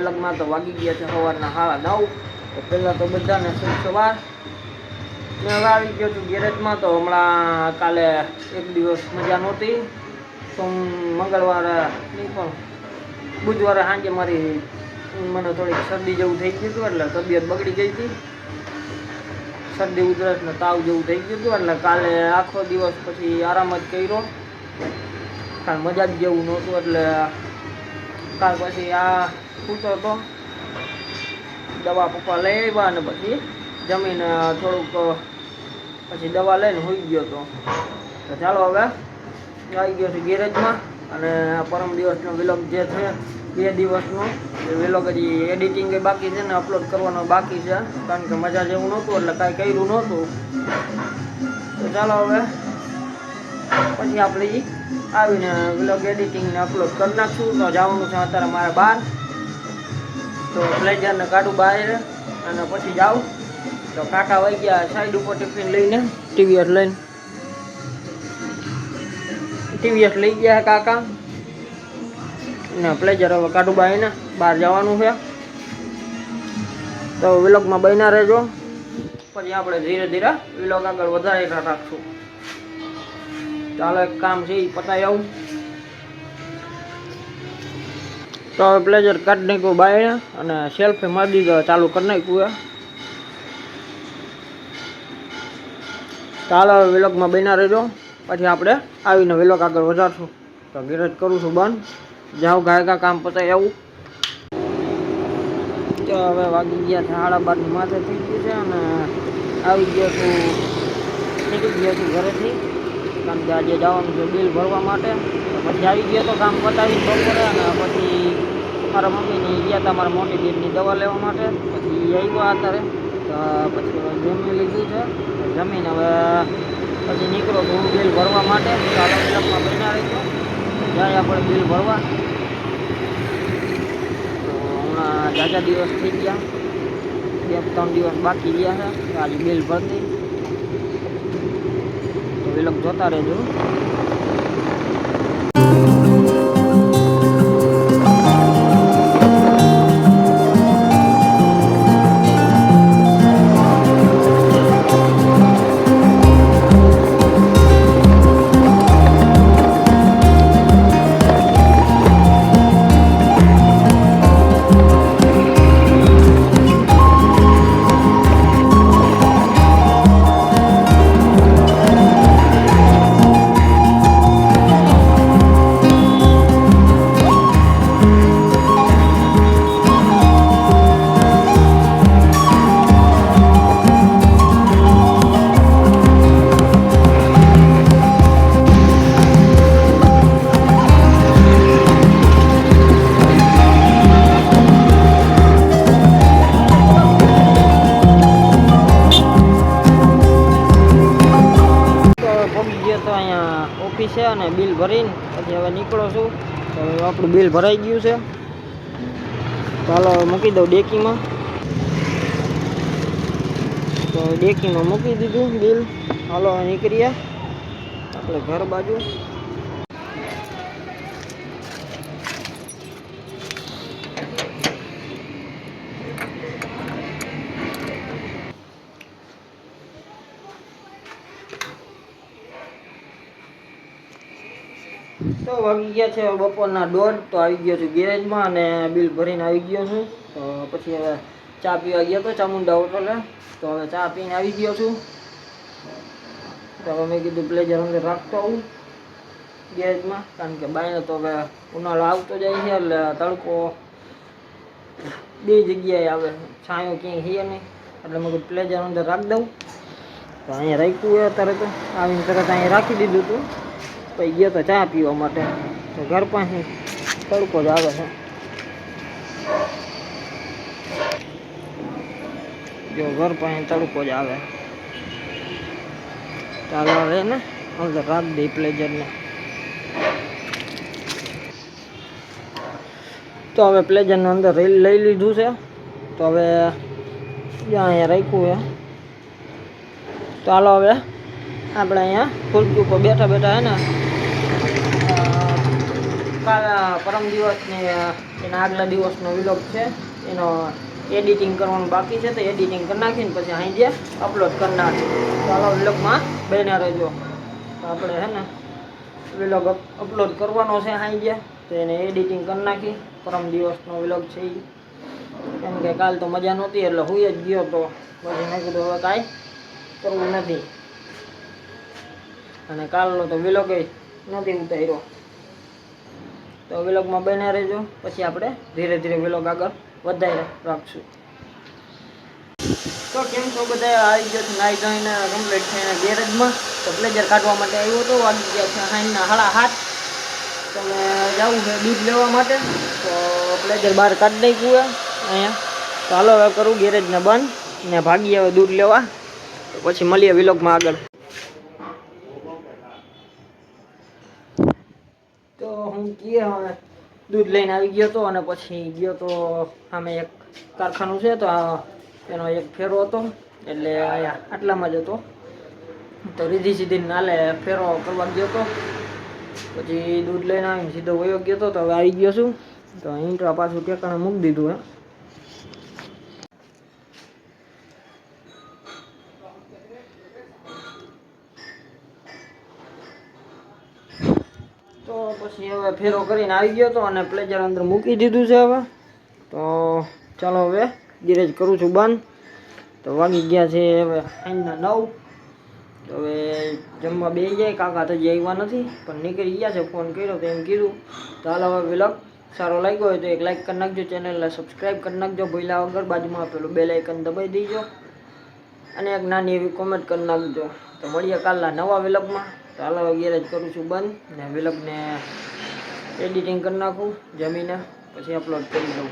વેલગમાં તો વાગી ગયા છે સવારના સાડા નવ. તો પહેલાં તો બધાને શુભ સવાર. મેં હવે આવી ગયો છું ગેરેજમાં તો હમણાં કાલે એક દિવસ મજા નહોતી. સોમ, મંગળવારે નહીં પણ બુધવારે સાંજે મારી, મને થોડીક શરદી જેવું થઈ ગયું હતું એટલે તબિયત બગડી ગઈ હતી. શરદી, ઉધરસ ને તાવ જેવું થઈ ગયું હતું એટલે કાલે આખો દિવસ પછી આરામ જ કર્યો. કાલ મજા જ જેવું નહોતું એટલે કાલ પછી આ સૂતો હતો દવા પપ્પા લઈ આવ્યા અને પછી જમીને થોડુંક પછી દવા લઈને હોઈ ગયો હતો તો ચાલો હવે, આવી ગયો છું ગેરેજમાં અને પરમ દિવસનો વિલોગ જે છે, બે દિવસનો, એ વિલોગ હજી એડિટિંગ બાકી છે ને અપલોડ કરવાનો બાકી છે, કારણ કે મજા જેવું નહોતું એટલે કાંઈ કર્યું નહોતું. તો ચાલો હવે, પછી આપણે આવીને વ્લોગ એડિટિંગને અપલોડ કરી નાખશું. તો જવાનું છે અત્યારે મારે બહાર તો પ્લેઝરને કાઢું બહાર અને પછી જાઉં. તો કાકા વહી ગયા સાઈડ ઉપર ટિફિન લઈને. ટીવીએસ લઈને. ટીવીએસ લઈ ગયા કાકા. ને પ્લેઝર હવે કાઢું બાઈને. બહાર જવાનું છે. તો વિલોગમાં બન્યા રહેજો. પછી આપણે ધીરે ધીરે વિલોગ આગળ વધારી રાખશું. ચાલો એક કામ છે એ પતાવી આવું. તો હવે પ્લેઝર કાઢી નાખ્યું બાય અને સેલ્ફી મારી દીધો ચાલુ કરી નાખ્યું ચાલો હવે વિલોગમાં બન્યા રહેજો. પછી આપણે આવીને વિલોગ આગળ વધારશું. તો ગેરેજ કરું છું બંધ. જાઉં ગાયકા કામ પતાવી આવું. તો હવે વાગી ગયા છે, સાડા બારની માથે થઈ ગયું છે અને આવી ગયા છું, નીકળી ગયા છું ઘરેથી. કારણ કે આજે જવાનું છે બિલ ભરવા માટે પછી આવી ગયો તો કામ પતાવી બપોરે અને પછી મારા મમ્મીને ગયા હતા મારા મોટી દીદની દવા લેવા માટે. પછી આવ્યા અત્યારે, તો પછી જમી લીધું છે. જમીને હવે પછી નીકળો તો બિલ ભરવા માટે અલગ અલગમાં બન્યા રહીશું. જાય આપણે બિલ ભરવા. તો હમણાં જાજા દિવસ થઈ ગયા. બે ત્રણ દિવસ બાકી રહ્યા છે આજે બિલ ભરતી તો એ લોકો જોતા રહેજો. પહોંચી ગયો તો અહીંયા ઓફિસે અને બિલ ભરીને પછી હવે નીકળો છું. તો આપણું બિલ ભરાઈ ગયું છે. ચાલો મૂકી દઉં ડેકીમાં. તો ડેકીમાં મૂકી દીધું બિલ. હાલો નીકળીએ. આપણે ઘર બાજુ. તો વાગી ગયા છે બપોરના દોઢ, તો આવી ગયો છું ગેરેજમાં અને બિલ ભરીને આવી ગયો છું. તો પછી હવે ચા પીવા ગયો તો ચામુંડા હોટલે. તો હવે ચા પીને આવી ગયો છું. તો હવે મેં કીધું પ્લેઝર અંદર રાખતો હું ગેરેજમાં, કારણ કે બાઈને તો હવે ઉનાળો આવતો જાય છે એટલે તડકો બે જગ્યાએ આવે, છાંયો ક્યાંય છે નહીં. એટલે મેં કીધું પ્લેઝર અંદર રાખી દઉં. તો અહીંયા રાખ્યું અત્યારે તો. આવીને તરત અહીંયા રાખી દીધું હતું. પછી ગયો તો ચા પીવા માટે. તો ઘર પાસે તડકો જ આવે છે. જો ઘર પાસે તડકો જ આવે. ચાલો હવે ને અંદર રાખ દઈ પ્લેઝરને તો હવે પ્લેઝરને અંદર લઈ લીધું છે. તો હવે જ્યાં અહીંયા રાખ્યું છે. ચાલો હવે, આપણે અહીંયા ખુરશી ઉપર બેઠા બેઠા હે ને કાલ પરમ દિવસ ને એના આગલા દિવસનો વિલોગ છે. એનો એડિટિંગ કરવાનું બાકી છે, તો એડિટિંગ કરી નાખીને પછી અહીં જે અપલોડ કરી નાખી ચાલો વિલોગમાં બન્યા રહેજો. તો આપણે હે ને વિલોગ અપલોડ કરવાનો છે અહીં જે તો એને એડિટિંગ કરી નાખી. પરમ દિવસનો વિલોગ છે એ કેમ કે કાલ તો મજા નહોતી, એટલે હું જ ગયો તો પછી મેં કીધું હવે કાંઈ કરવું નથી. અને કાલનો તો વિલોગ નથી ઉતાર્યો. તો વિલોગમાં બન્યા રહેજો. પછી આપણે ધીરે ધીરે વિલોગ આગળ વધારે રાખશું. તો કેમ છો બધા? આવી ગયો નાઈ ધોઈને કમ્પ્લીટ થઈને ગેરેજમાં તો પ્લેજર કાઢવા માટે આવ્યો હતો વાગી ગયા છે હાઈના હાળા હાથ તમે જવું છે દૂધ લેવા માટે. તો પ્લેજર બહાર કાઢી નાખ્યું છે અહીંયા. તો હાલો હવે કરું ગેરેજને બંધ ને ભાગી હવે દૂધ લેવા. તો પછી મળીએ વિલોગમાં આગળ. તો હું હવે દૂધ લઈને આવી ગયો હતો અને પછી ગયો તો અમે એક કારખાનું છે તો એનો એક ફેરો હતો. એટલે અહીંયા આટલામાં જ હતો. તો રીધી સીધી નાલે ફેરો કરવા ગયો હતો પછી દૂધ લઈને આવીને સીધો વયો ગયો હતો તો હવે આવી ગયો છું. તો ઇન્ટ્રા પાછું ટેકાણે મૂકી દીધું હે તો પછી હવે ફેરો કરીને આવી ગયો હતો અને પ્લેજર અંદર મૂકી દીધું છે હવે. તો ચાલો હવે ગેરેજ કરું છું બંધ. તો વાગી ગયા છે હવે સાંજના નવ. તો હવે જમવા બે જાય, કાકા તો આવ્યા નથી, પણ નીકળી ગયા છે ફોન કર્યો તો એમ કીધું, તો હાલ હવે વિલક સારો લાગ્યો હોય તો એક લાઈક કરી નાખજો ચેનલને સબસ્ક્રાઈબ કરી નાખજો, ભૂલ્યા વગર બાજુમાં પેલું બે લાઇકન દબાઈ દેજો અને એક નાની એવી કોમેન્ટ કરી નાખજો. તો મળીએ કાલના નવા વિલગમાં તો હાલ હવે ગેરેજ કરું છું બંધ. ને વિલગને એડિટિંગ કરી નાખું, જમીને. પછી અપલોડ કરી દઉં.